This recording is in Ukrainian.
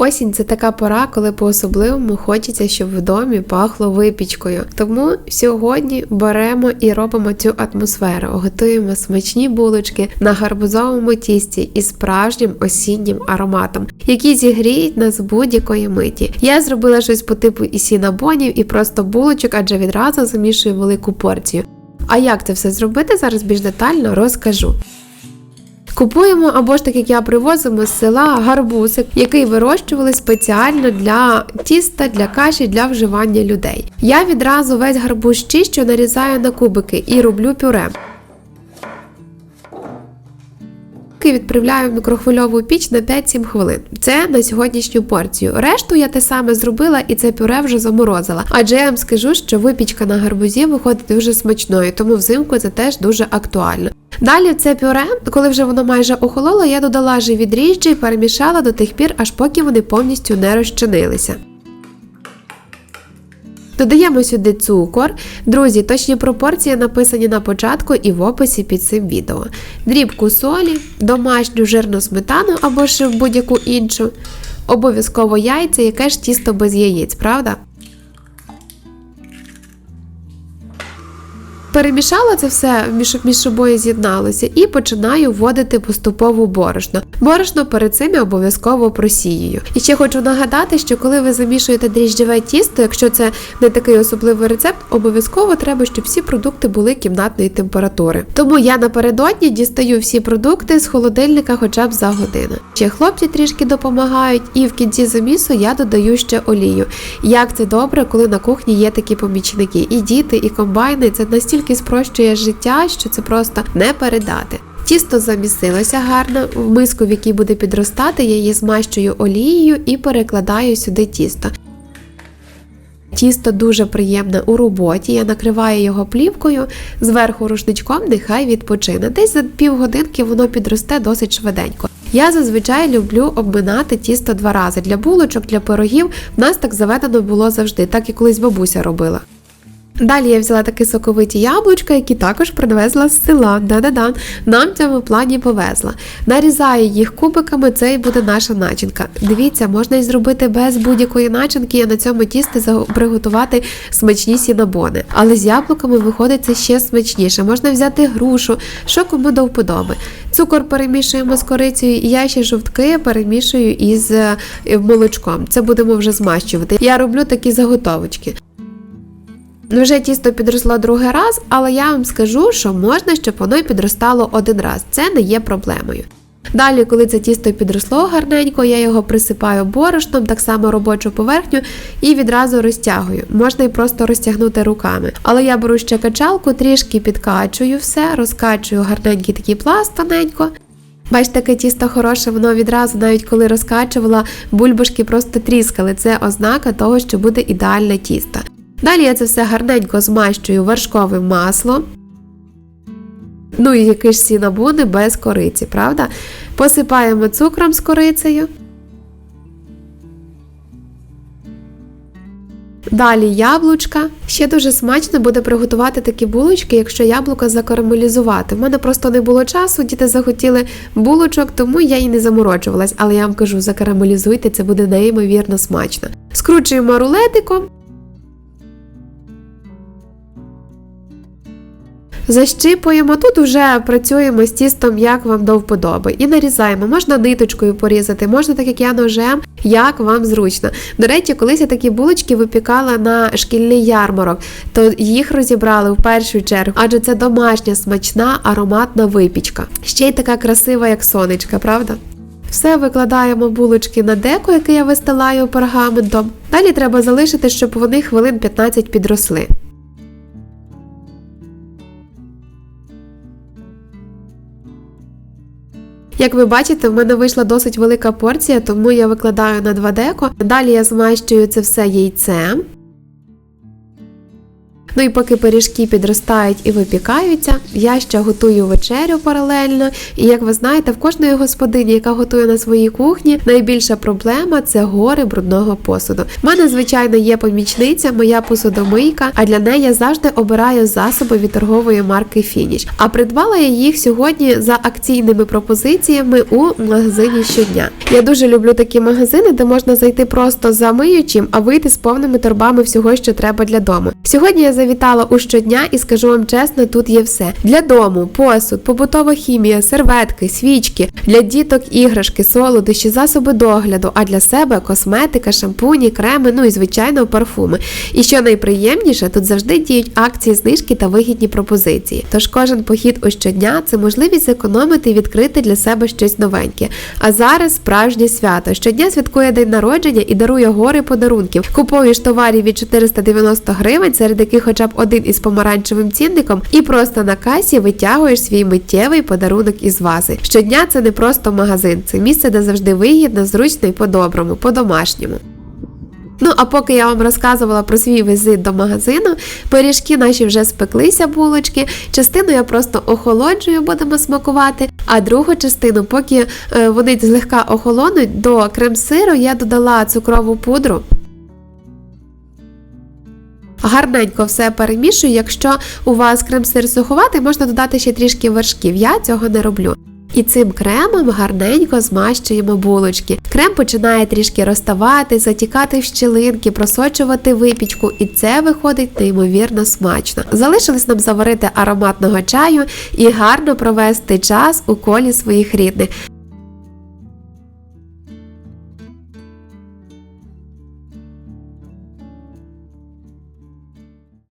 Осінь це така пора, коли по-особливому хочеться, щоб в домі пахло випічкою. Тому сьогодні беремо і робимо цю атмосферу. Готуємо смачні булочки на гарбузовому тісті із справжнім осіннім ароматом, які зігріють нас будь-якої миті. Я зробила щось по типу і сінабонів, і просто булочок, адже відразу замішую велику порцію. А як це все зробити, зараз більш детально розкажу. Купуємо або ж так як я привозимо з села гарбузик, який вирощували спеціально для тіста, для каші, для вживання людей. Я відразу весь гарбуз чищу, нарізаю на кубики і роблю пюре. Відправляю в мікрохвильову піч на 5-7 хвилин. Це на сьогоднішню порцію. Решту я те саме зробила і це пюре вже заморозила. Адже я вам скажу, що випічка на гарбузі виходить дуже смачною, тому взимку це теж дуже актуально. Далі це пюре, коли вже воно майже охололо, я додала живі дріжджі і перемішала до тих пір, аж поки вони повністю не розчинилися. Додаємо сюди цукор. Друзі, точні пропорції написані на початку і в описі під цим відео. Дрібку солі, домашню жирну сметану або ж будь-яку іншу. Обов'язково яйця, яке ж тісто без яєць, правда? Перемішала це все, щоб між собою з'єдналося, і починаю вводити поступово борошно. Борошно перед цим я обов'язково просіюю. І ще хочу нагадати, що коли ви замішуєте дріжджеве тісто, якщо це не такий особливий рецепт, обов'язково треба, щоб всі продукти були кімнатної температури. Тому я напередодні дістаю всі продукти з холодильника хоча б за годину. Ще хлопці трішки допомагають, і в кінці замісу я додаю ще олію. Як це добре, коли на кухні є такі помічники, і діти, і комбайни. Це настільки спрощує життя, що це просто не передати. Тісто замісилося гарно, в миску, в якій буде підростати, я її змащую олією і перекладаю сюди тісто. Тісто дуже приємне у роботі, я накриваю його плівкою, зверху рушничком нехай відпочине. Десь за півгодинки воно підросте досить швиденько. Я зазвичай люблю обминати тісто два рази. Для булочок, для пирогів в нас так заведено було завжди, так і колись бабуся робила. Далі я взяла такі соковиті яблучка, які також привезла з села. Да-да-да, нам в цьому плані повезла. Нарізаю їх кубиками, це і буде наша начинка. Дивіться, можна і зробити без будь-якої начинки, і на цьому тісті приготувати смачні сінабони. Але з яблуками виходить це ще смачніше. Можна взяти грушу, що кому до вподоби. Цукор перемішуємо з корицею, і я ще жовтки перемішую із е, молочком. Це будемо вже змащувати. Я роблю такі заготовочки. Ну, Вже тісто підросло другий раз, але я вам скажу, що можна, щоб воно й підростало один раз. Це не є проблемою. Далі, коли це тісто підросло гарненько, я його присипаю борошном, так само робочу поверхню, і відразу розтягую. Можна і просто розтягнути руками. Але я беру ще качалку, трішки підкачую все, розкачую гарненький такий пласт тоненько. Бачите, таке тісто хороше, воно відразу, навіть коли розкачувала, бульбашки просто тріскали. Це ознака того, що буде ідеальне тісто. Далі я це все гарненько змащую вершковим маслом. Ну і які ж сінабуни без кориці, правда? Посипаємо цукром з корицею. Далі яблучка. Ще дуже смачно буде приготувати такі булочки, якщо яблука закарамелізувати. У мене просто не було часу, діти захотіли булочок, тому я і не заморочувалась. Але я вам кажу, закарамелізуйте, це буде неймовірно смачно. Скручуємо рулетиком. Защипуємо, тут вже працюємо з тістом, як вам до вподоби. І нарізаємо. Можна ниточкою порізати, можна так як я ножем, як вам зручно. До речі, колись я такі булочки випікала на шкільний ярмарок, то їх розібрали в першу чергу, адже це домашня, смачна, ароматна випічка. Ще й така красива, як сонечка, правда? Все викладаємо булочки на деко, яке я вистилаю пергаментом. Далі треба залишити, щоб вони хвилин 15 підросли. Як ви бачите, в мене вийшла досить велика порція, тому я викладаю на 2 деко. Далі я змащую це все яйцем. Ну і поки пиріжки підростають і випікаються, я ще готую вечерю паралельно. І як ви знаєте, в кожної господині, яка готує на своїй кухні, найбільша проблема це гори брудного посуду. У мене, звичайно, є помічниця, моя посудомийка, а для неї я завжди обираю засоби від торгової марки Фініш. А придбала я їх сьогодні за акційними пропозиціями у магазині щодня. Я дуже люблю такі магазини, де можна зайти просто за миючим, а вийти з повними торбами всього, що треба для дому. Сьогодні я завітала у щодня і скажу вам чесно, тут є все для дому, посуд, побутова хімія, серветки, свічки, для діток іграшки, солодощі, засоби догляду, а для себе косметика, шампуні, креми, ну і звичайно парфуми. І що найприємніше, тут завжди діють акції, знижки та вигідні пропозиції. Тож кожен похід у щодня це можливість зекономити і відкрити для себе щось новеньке. А зараз справжнє свято. Щодня святкує день народження і дарує гори подарунків. Купуєш товарів від 490 гривень, серед яких хоча б один із помаранчевим цінником, і просто на касі витягуєш свій миттєвий подарунок із вази. Щодня це не просто магазин, це місце, де завжди вигідно, зручно і по-доброму, по-домашньому. Ну, а поки я вам розказувала про свій візит до магазину, пиріжки наші вже спеклися булочки. Частину я просто охолоджую, будемо смакувати. А другу частину, поки е, вони злегка охолонуть, до крем-сиру я додала цукрову пудру. Гарненько все перемішую. Якщо у вас крем-сир суховатий, можна додати ще трішки вершків. Я цього не роблю. І цим кремом гарненько змащуємо булочки. Крем починає трішки розставати, затікати в щілинки, просочувати випічку, і це виходить неймовірно смачно. Залишилось нам заварити ароматного чаю і гарно провести час у колі своїх рідних.